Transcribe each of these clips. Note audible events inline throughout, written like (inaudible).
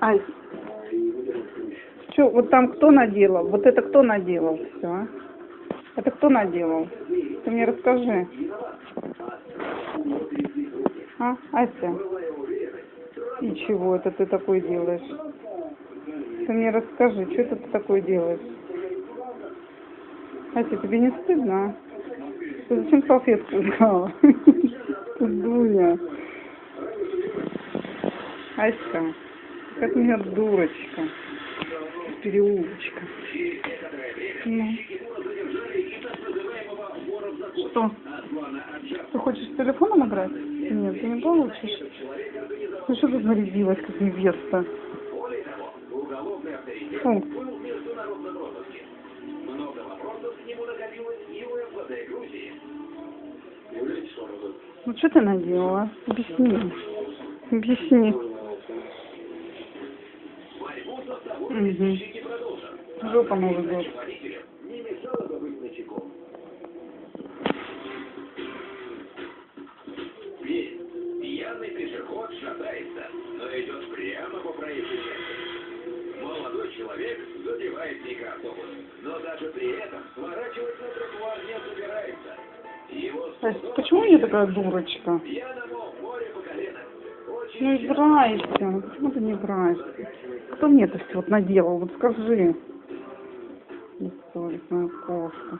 Ай. Что, вот там кто наделал? Вот это кто наделал все, а? Это кто наделал? Ты мне расскажи. А, Ася? И чего это ты такое делаешь? Ты мне расскажи, что это ты такое делаешь? Ася, тебе не стыдно, а? Ты зачем салфетку взяла? (laughs) Дуня. Ася, как меня дурочка. Переулочка. Ну. Что? Ты хочешь с телефоном играть? Нет, ты не получишь. Ну что ты нарядилась, как невеста? Фу. Ну что ты наделала? Объясни. Объясни. Угу. Жопа Новый год. Почему я такая дурочка? Ну. Ну почему ты не играешься? Кто мне это все вот наделал? Вот скажи. Бессовестная кошка.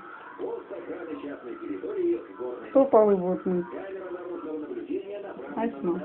Кто полы будет мыть? Совершила